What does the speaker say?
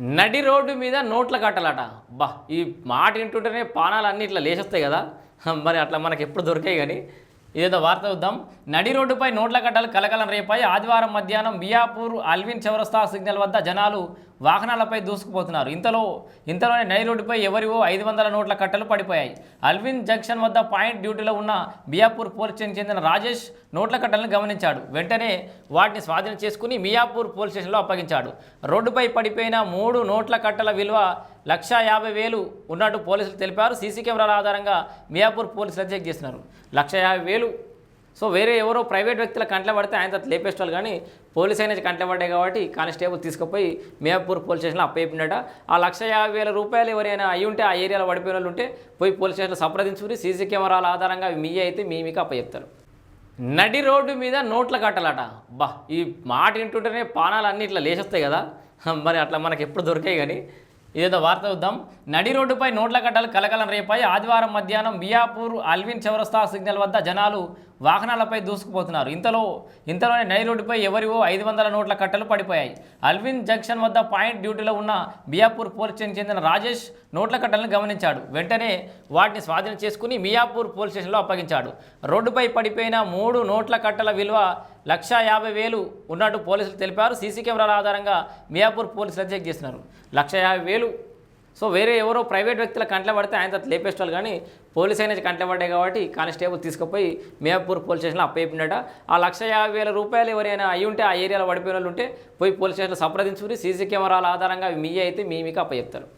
నడి రోడ్డు మీద నోట్ల కట్టలట. బా ఈ మాట వింటుంటేనే పానాలు అన్ని ఇట్లా లేచొస్తాయి కదా. మరి అట్లా మనకి ఎప్పుడు దొరికాయి కానీ. ఇదేదో వార్త చూద్దాం. నడి రోడ్డుపై నోట్ల కట్టలు కలకలం రేపాయి. ఆదివారం మధ్యాహ్నం బియాపూర్ అల్విన్ చౌరస్తా సిగ్నల్ వద్ద జనాలు వాహనాలపై దూసుకుపోతున్నారు. ఇంతలో ఇంతలోనే నడి రోడ్డుపై ఎవరివో ఐదు వందల నోట్ల కట్టలు పడిపోయాయి. అల్విన్ జంక్షన్ వద్ద పాయింట్ డ్యూటీలో ఉన్న బియాపూర్ పోలీస్ స్టేషన్ చెందిన రాజేష్ నోట్ల కట్టలను గమనించాడు. వెంటనే వాటిని స్వాధీనం చేసుకుని మియాపూర్ పోలీస్ స్టేషన్లో అప్పగించాడు. రోడ్డుపై పడిపోయిన మూడు నోట్ల కట్టల విలువ లక్షా యాభై వేలు ఉన్నట్టు పోలీసులు తెలిపారు. సీసీ కెమెరాల ఆధారంగా మియాపూర్ పోలీసులు చెక్ చేసినారు లక్ష యాభై వేలు. సో వేరే ఎవరో ప్రైవేట్ వ్యక్తుల కంట్లో పడితే ఆయన తర్వాత లేపేస్తారు కానీ పోలీస్ అయినా కంట్లో పడ్డాయి కాబట్టి కానిస్టేబుల్ తీసుకుపోయి మియాపూర్ పోలీస్ స్టేషన్లో అప్పయిపోయినట ఆ లక్ష యాభై వేల రూపాయలు ఎవరైనా అయి ఉంటే ఆ ఏరియాలో పడిపోయిన వాళ్ళు ఉంటే పోయి పోలీస్ స్టేషన్లో సంప్రదించుకుని సీసీ కెమెరాల ఆధారంగా మీ అయితే మీ మీకు అప్పచెప్తారు. నడి రోడ్డు మీద నోట్ల కట్టాలట. బా ఈ మాట వింటుంటేనే పానాలు అన్ని ఇట్లా లేచొస్తాయి కదా. మరి అట్లా మనకి ఎప్పుడు దొరికాయి కానీ. ఇదేదో వార్త చూద్దాం. నడి రోడ్డుపై నోట్ల కట్టలు కలకలం రేపాయి. ఆదివారం మధ్యాహ్నం బియాపూర్ అల్విన్ చౌరస్తా సిగ్నల్ వద్ద జనాలు వాహనాలపై దూసుకుపోతున్నారు. ఇంతలో ఇంతలోనే నై రోడ్డుపై ఎవరివో ఐదు వందల నోట్ల కట్టలు పడిపోయాయి. అల్విన్ జంక్షన్ వద్ద పాయింట్ డ్యూటీలో ఉన్న బియాపూర్ పోలీస్ స్టేషన్ చెందిన రాజేష్ నోట్ల కట్టలను గమనించాడు. వెంటనే వాటిని స్వాధీనం చేసుకుని మియాపూర్ పోలీస్ స్టేషన్లో అప్పగించాడు. రోడ్డుపై పడిపోయిన మూడు నోట్ల కట్టల విలువ లక్షా యాభై వేలు ఉన్నట్టు పోలీసులు తెలిపారు. సీసీ కెమెరాల ఆధారంగా మియాపూర్ పోలీసులు చెక్ చేస్తున్నారు. లక్ష యాభై వేలు సో వేరే ఎవరో ప్రైవేట్ వ్యక్తుల కంట్లో పడితే ఆయన తర్వాత లేపేస్తారు కానీ పోలీస్ అయినా కంట్లో పడ్డాయి కాబట్టి కానిస్టేబుల్ తీసుకుపోయి మేపూర్ పోలీస్ స్టేషన్లో అప్పయిపోయినట ఆ లక్ష యాభై వేల రూపాయలు ఎవరైనా అయి ఉంటే ఆ ఏరియాలో పడిపోయిన వాళ్ళు ఉంటే పోయి పోలీస్ స్టేషన్లో సంప్రదించుకుని సీసీ కెమెరాల ఆధారంగా మీ అయితే మీ మీకు అప్పచెప్తారు